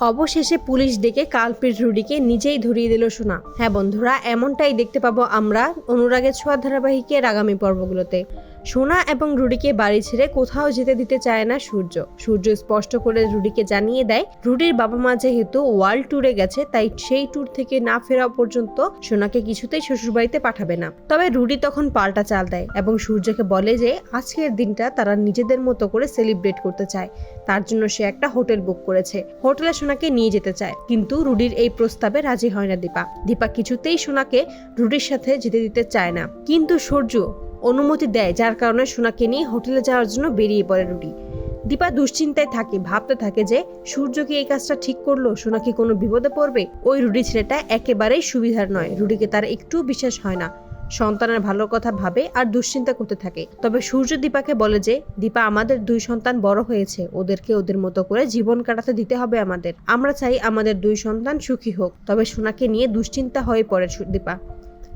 অবশেষে পুলিশ ডেকে কালপিট রুডিকে নিজেই ধরিয়ে দিল সোনা। হ্যাঁ বন্ধুরা, এমনটাই দেখতে পাবো আমরা অনুরাগের ছোঁয়া ধারাবাহিকের আগামী পর্বগুলোতে। সোনা এবং রুডিকে বাড়ি ছেড়ে কোথাও যেতে দিতে চায় না সূর্য। সূর্য স্পষ্ট করে রুডিকে জানিয়ে দেয়, রুডির বাবা মা যেহেতু ওয়ার্ল্ড ট্যুরে গেছে, তাই সেই ট্যুর থেকে না ফেরা পর্যন্ত সোনাকে কিছুতেই শ্বশুরবাড়িতে পাঠাবে না। তবে রুডি তখন পাল্টা চাল দেয় এবং সূর্যকে বলে যে, আজকের দিনটা তারা নিজেদের মতো করে সেলিব্রেট করতে চায়। তার জন্য সে একটা হোটেল বুক করেছে। হোটেলে সোনাকে নিয়ে যেতে চায়, কিন্তু রুডির এই প্রস্তাবে রাজি হয় না দীপা। দীপা কিছুতেই সোনাকে রুডির সাথে যেতে দিতে চায় না। কিন্তু সূর্য অনুমতি দেয়, যার কারণে সোনাকে নিয়ে হোটেলে যাওয়ার জন্য বেরিয়ে পড়ে রুটি। দীপা দুশ্চিন্তায় থাকে, ভাবতে থাকে যে, সূর্য কি এই কাজটা ঠিক করল? সোনা কি কোনো বিপদে পড়বে? ওই রুডি ছেলেটা একেবারেই সুবিধার নয়। রুডিকে তার একটু বিশ্বাস হয় না। সন্তানের ভালো কথা ভাবে আর দুশ্চিন্তা করতে থাকে। তবে সূর্য দীপাকে বলে যে, দীপা, আমাদের দুই সন্তান বড় হয়েছে। ওদেরকে ওদের মতো করে জীবন কাটাতে দিতে হবে আমাদের। আমরা চাই আমাদের দুই সন্তান সুখী হোক। তবে সোনাকে নিয়ে দুশ্চিন্তা হয়ে পড়ে দীপা।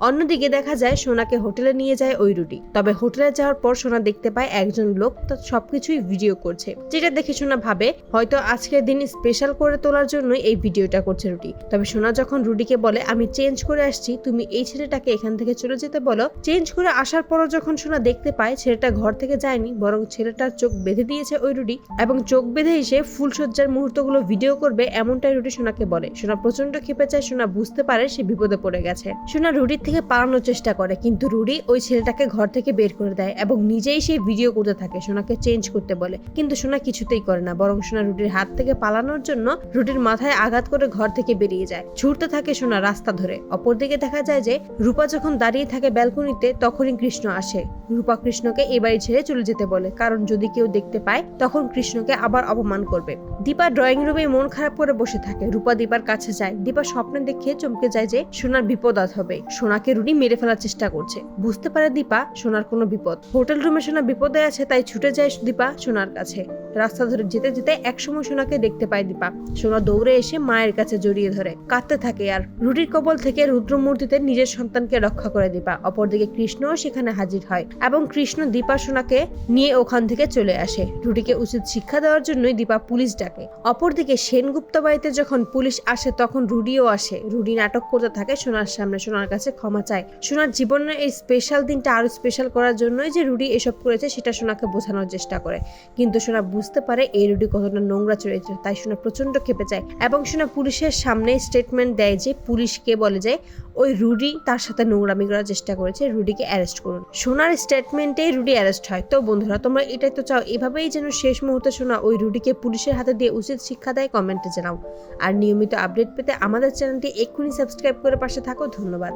অন্যদিকে দেখা যায় সোনাকে হোটেলে নিয়ে যায় ওই রুটি তবে হোটেলে যাওয়ার পর সোনা দেখতে পায় একজন লোক তার সবকিছুই ভিডিও করছে। যেটা দেখে সোনা ভাবে, হয়তো আজকের দিন স্পেশাল করে তোলার জন্যই এই ভিডিওটা করছে রুটি। তবে সোনা যখন রুডিকে বলে, আমি চেঞ্জ করে আসছি, তুমি এই ছেলেটাকে এখান থেকে চলে যেতে বলো। চেঞ্জ করে আসার পরও যখন সোনা দেখতে পায়, ছেলেটা ঘর থেকে যায়নি, বরং ছেলেটার চোখ বেঁধে দিয়েছে ওই রুটি এবং চোখ বেঁধে এসে ফুলসজ্জার মুহূর্তগুলো ভিডিও করবে, এমনটাই রুটি সোনাকে বলে। সোনা প্রচণ্ড ক্ষেপে চায় সোনা বুঝতে পারে সে বিপদে পড়ে গেছে। সোনা রুডির থেকে পালানোর চেষ্টা করে, কিন্তু রুডি ওই ছেলেটাকে ঘর থেকে বের করে দেয় এবং নিজেই সেই ভিডিও করতে থাকে, সোনাকে চেঞ্জ করতে বলে। কিন্তু সোনা কিছুতেই করে না, বরং সোনা রুডির হাত থেকে পালানোর জন্য রুডির মাথায় আঘাত করে ঘর থেকে বেরিয়ে যায়। ছুটতে থাকে সোনা রাস্তা ধরে। অপরদিকে দেখা যায় যে রূপা যখন দাঁড়িয়ে থাকে ব্যালকনিতে তখনই কৃষ্ণ আসে। রূপা কৃষ্ণকে এ বাড়ি ছেড়ে চলে যেতে বলে। কারণ যদি কেউ দেখতে পায়, তখন কৃষ্ণকে আবার অপমান করবে। দীপা ড্রয়িং রুমে মন খারাপ করে বসে থাকে। রূপা দীপার কাছে যায়। দীপা স্বপ্নে দেখে চমকে যায় যে, সোনার বিপদ আজ হবে। সোনাকে রুনি মেরে ফেলার চেষ্টা করছে। বুঝতে পারে দীপা, সোনার কোনো বিপদ। হোটেল রুমে সোনা বিপদে আছে, তাই ছুটে যায় দীপা সোনার কাছে। রাস্তা ধরে যেতে যেতে একসময় সোনাকে দেখতে পায় দীপা। সোনা দৌড়ে এসে মায়ের কাছে জড়িয়ে ধরে, কাঁদতে থাকে আর রুটির কবল থেকে রুদ্রমূর্তিতে নিজের সন্তানকে রক্ষা করে দীপা। অপরদিকে কৃষ্ণও সেখানে হাজির হয় এবং কৃষ্ণ দীপা সোনাকে নিয়ে ওখান থেকে চলে আসে। রুডিকে উচিত শিক্ষা দেওয়ার জন্যই দীপা পুলিশ ডাকে। অপরদিকে সেনগুপ্ত বাড়িতে যখন পুলিশ আসে তখন রুডিও আসে। রুডি নাটক করতে থাকে সোনার সামনে, সোনার কাছে ক্ষমা চায়। সোনার জীবনের এই স্পেশাল দিনটা আরও স্পেশাল করার জন্যই যে রুডি এসব করেছে সেটা সোনাকে বোঝানোর চেষ্টা করে। কিন্তু সোনা বুঝতে পারে এই রুডি কতটা নোংরা চরিত্র তাই সোনা প্রচণ্ড ক্ষেপে যায় এবং সোনা পুলিশের সামনে স্টেটমেন্ট দেয় যে পুলিশকে বলে যে ওই রুডি তার সাথে নোংরামি করার চেষ্টা করেছে, রুডিকে অ্যারেস্ট করুন। সোনার স্টেটমেন্টেই রুডি অ্যারেস্ট হয়। তো বন্ধুরা, তোমরা এটাই তো চাও, এভাবেই যেন শেষ মুহূর্তে শোনা ওই রুডিকে পুলিশের হাতে দিয়ে উচিত শিক্ষা দেয় কমেন্টে জানাও। আর নিয়মিত আপডেট পেতে আমাদের চ্যানেলটি এক্ষুনি সাবস্ক্রাইব করে পাশে থাকো, ধন্যবাদ।